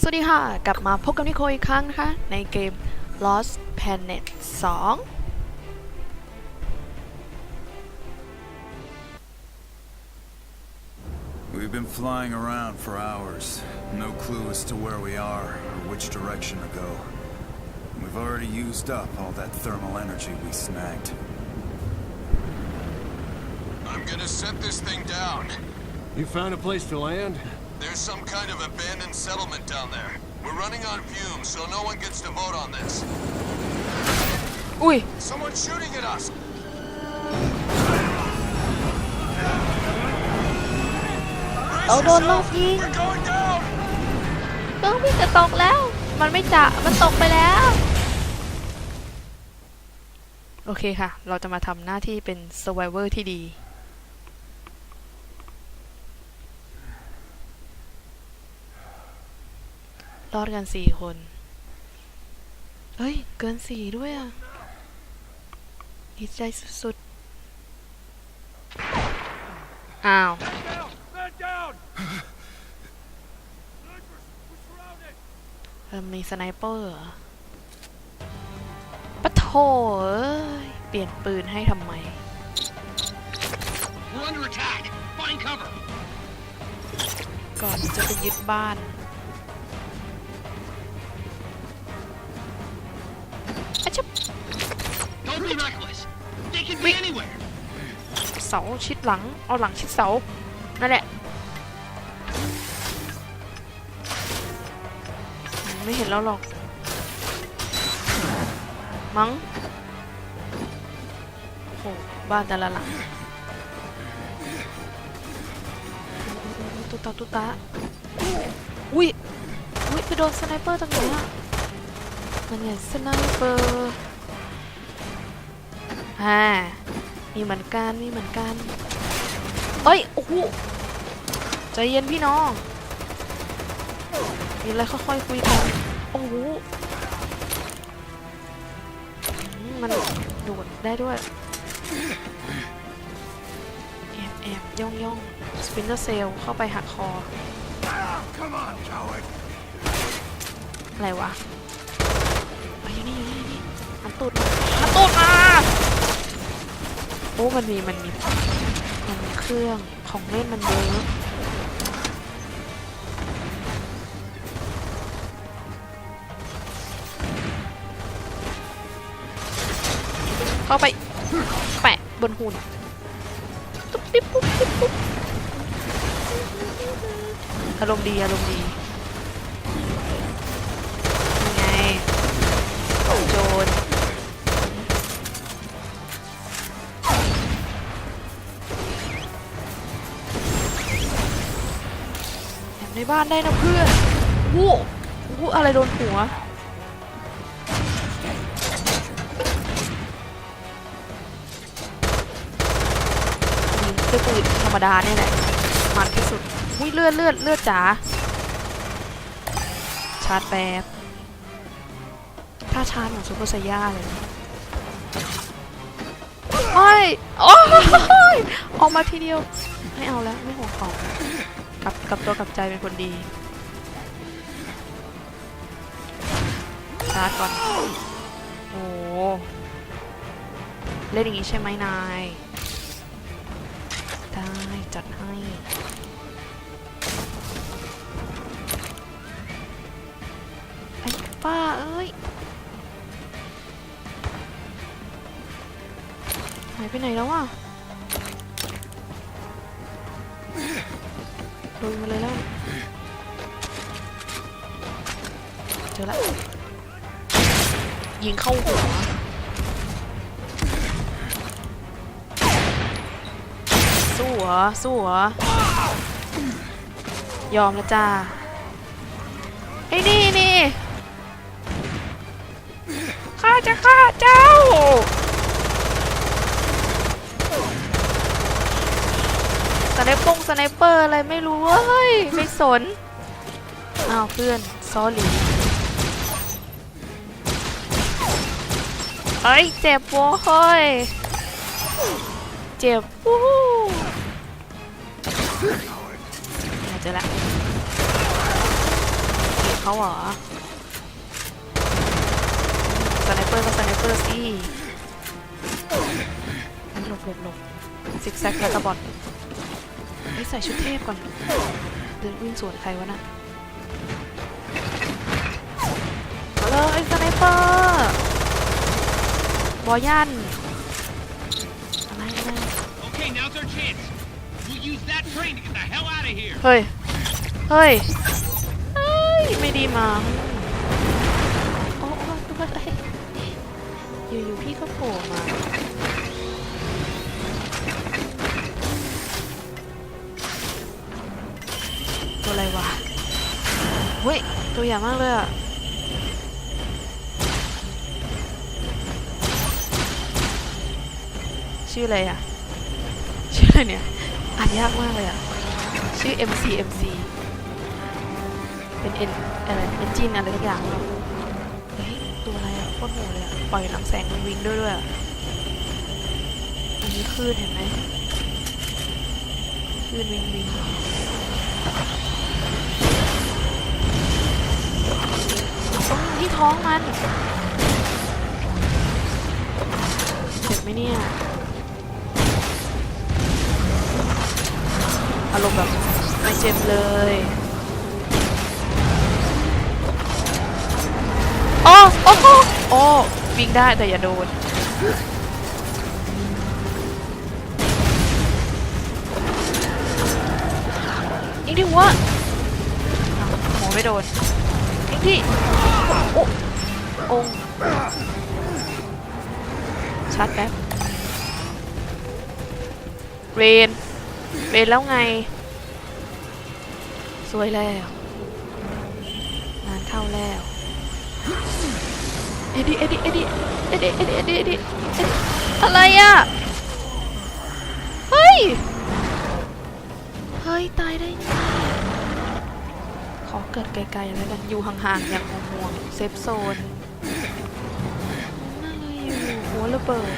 สวัสดีค่ะ กลับมาพบกับนิโคอีกครั้งนะคะ ในเกม Lost Planet 2 We've been flying around for hours. No clue as to where we are or which direction to go. We've already used up all that thermal energy we snagged. I'm gonna set this thing down. You found a place to land? There's some kind of abandoned settlement down there. We're running on fumes, so no one gets to vote on this. อุ้ย Someone's shooting at us! เราโดนลอบยิง We're going down! เครื่องพี่จะตกแล้ว มันไม่จะมันตกไปแล้ว โอเคค่ะ เราจะมาทำหน้าที่เป็น survivor ที่ดี รอดกันสี่คน เฮ้ย เกินสี่ด้วยอะ ดีใจสุดๆ อ้าว เออมีสไนเปอร์เหรอปะโถเอ้ย เปลี่ยนปืนให้ทำไม ก่อนจะไปยึดบ้าน They can be Wait. anywhere! เสาชิดหลัง เอาหลังชิดเสา นั่นแหละ ไม่เห็นแล้วหรอก มั้งโหบ้านแต่ละหลังตุ๊ตาตุ๊ตาอุ้ยอุ้ยไปโดนสไนเปอร์ตรงไหนอะนั่นไงสไนเปอร์ ฮ่ามีเหมือนกันมีเหมือนกันเอ้ยโอ้โหใจเย็นพี่น้องมีอะไรค่อยๆคุยกันโอ้โหมันโดดได้ด้วยแอบแอบย่องย่องสปินเนอร์เซลเข้าไปหักคออะไรวะอยู่นี่อยู่นี่อยู่นี่หันตูดมาหันตูดมา อ้มันมีมันมีมันมีเครื่องของเล่นมันเยอะเข้าไปแปะบนหุ่นตุ๊บติ๊บปุ๊บติ๊บปุ๊บอารมณ์ดีอารมณ์ดี ในบ้านได้นะเพื่อนวู้วู้อะไรโดนหัวยิงด้วยปืนธรรมดาเนี่ยแหละมันที่สุดอุ้ยเลือดเลือดเลือดจ๋าชาร์จแป๊บถ้าชาร์จเหมือนซูเปอร์ไซย่าเลยโอ้ยโอ้ยออกมาทีเดียว ไม่เอาแล้ว ไม่ห่วงของ กับกับตัวกับใจเป็นคนดีชาร์จก่อน โอ้เล่นอย่างนี้ใช่ไหมนาย ได้ จัดให้ไอ้ป้า เอ้ย หายไปไหนแล้วอะ โดนมาเลยแล้วเจอละยิงเข้าหัวสู้เหรอสู้เหรอยอมแล้วจ้าไอ้นี่นี่ข้าจะฆ่าเจ้า ไนปงสไนเปอร์อะไรไม่รู้เว้ยไม่สนอ้าวเพื่อนซอรี่เอ้ยเจ็บโว้ยเจ็บวู้เจอละเขาเขาเหรอสไนเปอร์ก็สไนเปอร์สิหลบหลบหลบซิกแซกแล้วก็บอล เฮ้ยใส่ชุดเทพก่อน เดินวิ่งสวนใครวะน่ะมาเลยสไนเปอร์บอยันอะไรอะไร Okay, now's our chance. We'll use that train to get the hell out of here. เฮ้ย เฮ้ย เฮ้ย ไม่ดีมาโอ้โอ้ตัวอะไรอยู่ๆพี่ก็โผล่มา เฮ้ย ตัวใหญ่มากเลยอะชื่ออะไรอะชื่ออะไรเนี่ย อ่านยากมากเลยอะชื่อ MC MC เป็น N อะไร Engine อะไรทุกอย่างเฮ้ย ตัวอะไรอะโคตรโหดเลยอะปล่อยลำแสงวิงด้วยด้วยอะอันนี้คลื่นเห็นไหมคลื่นวิงวิง ท้องมันเจ็บไหมเนี่ย อารมณ์แบบไม่เจ็บเลยโอ้โอ้โอ้โอ้วิ่งได้แต่อย่าโดนอีกดิวะอ้าวโหไม่โดนอีกดิ โอ้ชัดแป๊บเรนเรนแล้วไง สวยแล้ว งานเข้าแล้วเอ็ดดี้เอ็ดดี้เอ็ดดี้เอ็ดดี้เอ็ดดี้เอ็ดดี้เอ็ดดี้อะไรอะ เฮ้ย เฮ้ย ตายได้ไง กิดไกลๆแล้วกันอยู่ห่างๆอย่างห่วงๆเซฟโซนนั่นเลยอยู่หัวระเบิด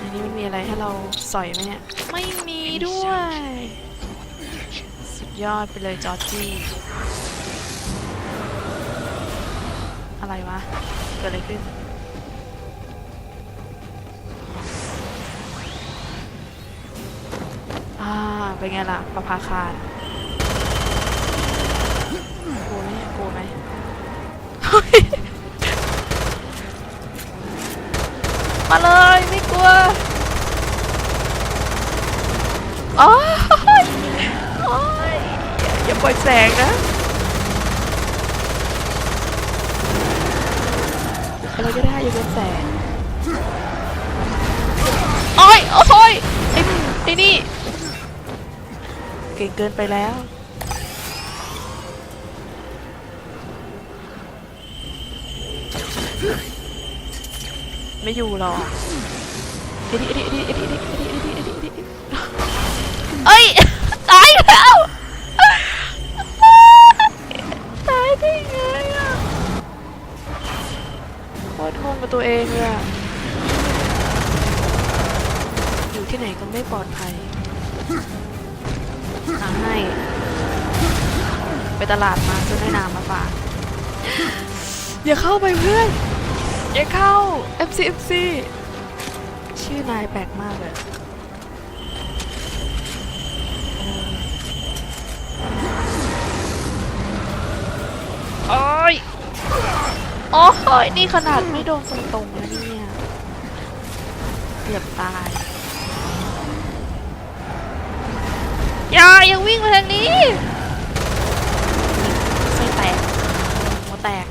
อันนี้มันมีอะไรให้เราสอยไหมเนี่ย ไม่มีด้วย สุดยอดไปเลยจอร์จี้ อะไรวะ กิดอะไรขึ้นอ่าเป็นไงล่ะประภาคารกลัวไหมกลัวไหมมาเลยไม่กลัวโอ้ยโอ้ยอย่าปล่อยแสงนะ ก่งเกินไปแล้ว ไม่อยู่หรอกเอ็ดดี้เอ็ดดี้เอ็ดดี้เอ็ดดี้เอ็ดดี้เอ็ดดี้เอ็ดดี้เอ็ดดี้เอ้ยตายแล้วตายได้ไงอะโคตรงงกับตัวเองเลยอะอยู่ที่ไหนก็ไม่ปลอดภัย ให้ ไปตลาดมาซื้อในน้ำมาฝากอย่าเข้าไปเพื่อน อย่าเข้า MC MC ชื่อนายแปลกมากเลยโอ้ยโอ้ยนี่ขนาดไม่โดนตรงๆนะเนี่ยเกือบตาย อย่าย่าวิ่งมาทางนี้ไส้แตกหัวแตก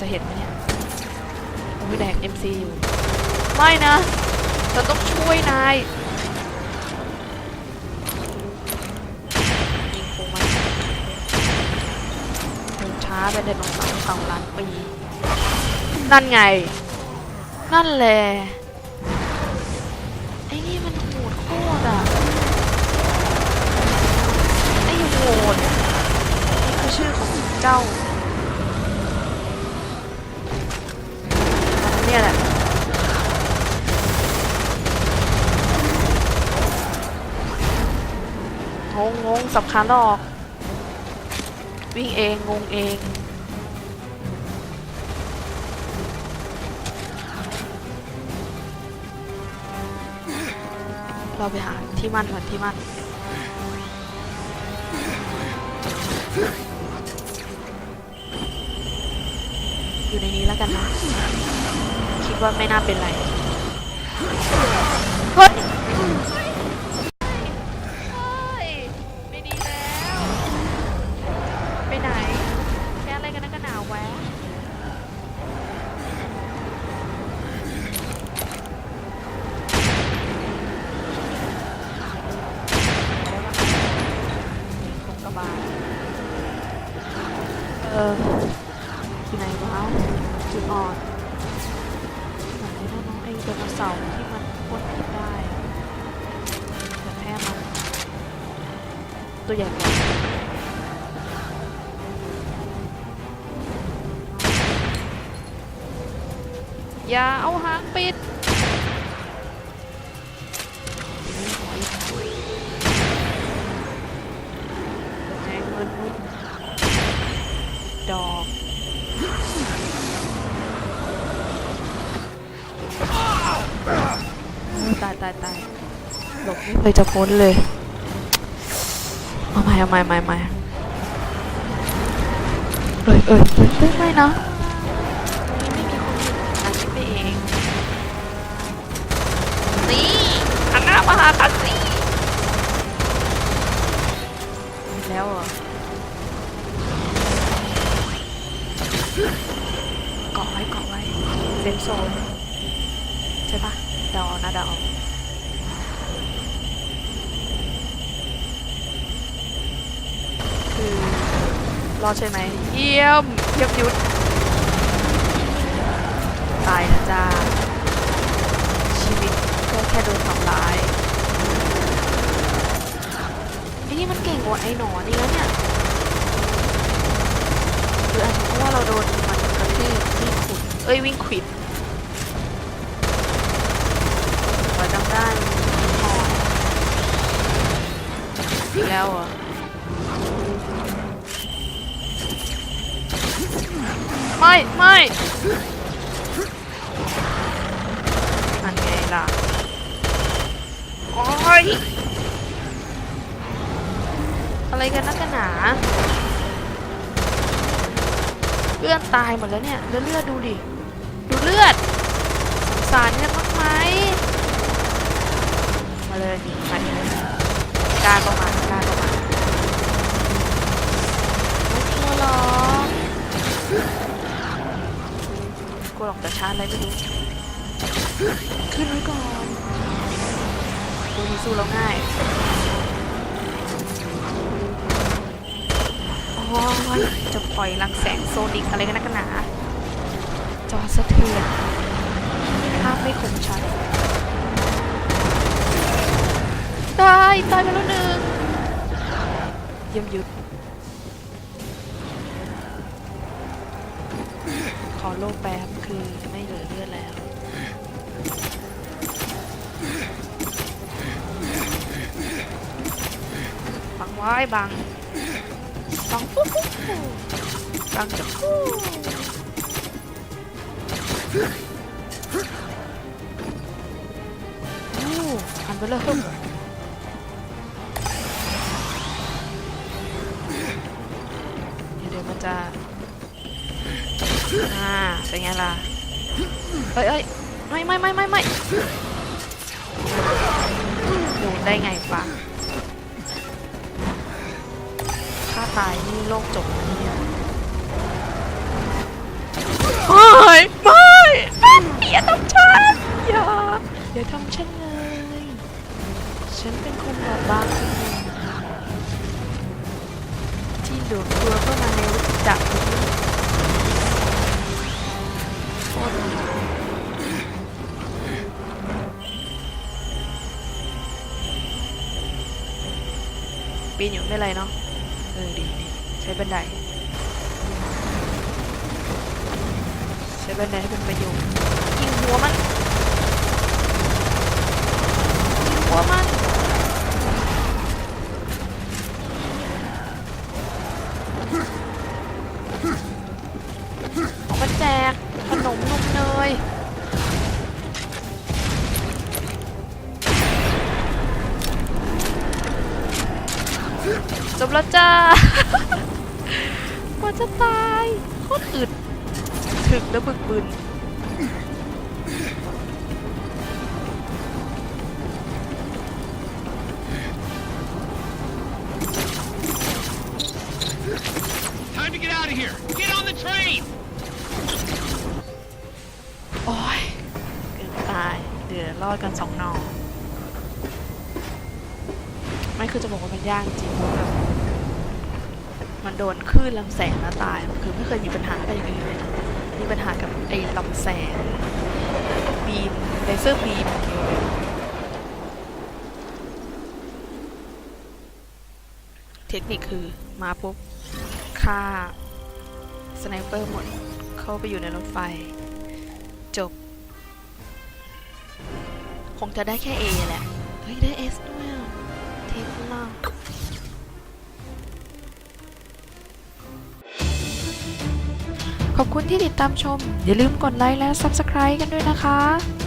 จะเห็นไหมเนี่ยผมไม่แดก MC อยู่ไม่นะเราต้องช่วยนายยิงโคมันเดินช้าไปเดินลงสาเสาล้านปีนั่นไง นั่นแหละ เจ้าเนี่ยแหละงงงงสับขาหลอก วิ่งเอง งงเองราไปหาที่มั่นก่อนที่มั่น อยู่ในนี้แล้วกันนะ คิดว่าไม่น่าเป็นไรเฮ้ยเฮ้ยไม่ดีแล้ว ไปไหนแค่อะไรกันนักกันหนาวแวะของกระบาลเอออยู่ไหนวะ จุดอ่อนเหมือนไอ้น้องไอ้ไดโนเสาร์ที่มันพ่นพิษได้อะแต่แพ้มันตัวใหญ่กว่าอย่าเอาหางปิดแจงเงินมุดดอกายตายตายหลบไม่เคยจะพ้นเลย เอาใหม่เอาใหม่ใหม่ใหม่เอ้ยเอ้ยเอ้ยเอ้ยไม่นะตรงนี้ไม่มีคนอยู่อาคิดไปเองนี่หันหน้ามาหากันสิแล้วเหรอเกาะไว้เกาะไว้เซฟโซนใช่ปะ ดานะดาคือรอดใช่ไหมเยี่ยมเยี่ยมยุดตายนะจ้าชีวิตก็แค่โดนทำร้ายไอ้นี่มันเก่งกว่าไอ้หนอนนี่แล้วเนี่ยหรืออาจจะเพราะว่าเราโดนมันกระทืบวิ่งขุดเอ้ยวิ่งขวิดเราจำได้มันมีหอนอีก แล้วเหรอไม่ไม่อันไงล่ะโอ้ยอะไรกันนักกันหนาเลือดตายหมดแล้วเนี่ยแล้วเลือดดูดิดูเลือดสงสารกันบ้างไหมมาเลยนี่มาดิกล้ารประมาณกล้ารประมาณไม่กลัวหรอก กลัวหรอกแต่ชาร์จอะไรไม่รู้ ขึ้นไว้ก่อนดูนี่สู้แล้วง่ายโอ้ยจะปล่อยรังแสงโซนิกอะไรกันนักกันหนาจอสะเทือนภาพไม่คมชัดตายตายไปแล้วหนึ่งเยี่ยมยุด อโลแป๊บคือไม่เหลือเลือดแล้วบังไว้บังบังปุ๊บปุ๊บบังจะปุ๊บันไปเลยเดี๋ยวเดี๋ยวมันจะ อ่าเป็นไงล่ะเอ้ยเอ้ยไม่ไม่ไม่ไม่ไม่ดูได้ไงปะถ้าตายนี่โลกจบเนี่ยไม่ไม่อย่าทำฉันอย่าอย่าทำฉันเลยฉันเป็นคนแบบบางคนหนึ่งที่โดดตัวเข้ามาในวัฏจักร ปีนอยู่ไม่เป็นไรเนาะ เออดีดีใช้บันได ใช้บันไดให้เป็นประโยชน์ยิงหัวมันยิงหัวมัน the train. โอ้ยเกือบตายเดือดรอดกันสองหนอไม่คือจะบอกว่ามันยากจริงเพราะแบบมันโดนคลื่นลำแสงแล้วตาย คือไม่เคยมีปัญหากับอย่างอื่นเลยนะ มีปัญหากับไอ้ลำแสงบีมเลเซอร์บีมเทคนิคคือมาปุ๊บฆ่าสไนเปอร์หมดเข้าไปอยู่ในรถไฟ จบ คงจะได้แค่ A แหละ เฮ้ย ได้ S ด้วยเทปล่ะ ขอบคุณที่ติดตามชม อย่าลืมกดไลค์และ Subscribe กันด้วยนะคะ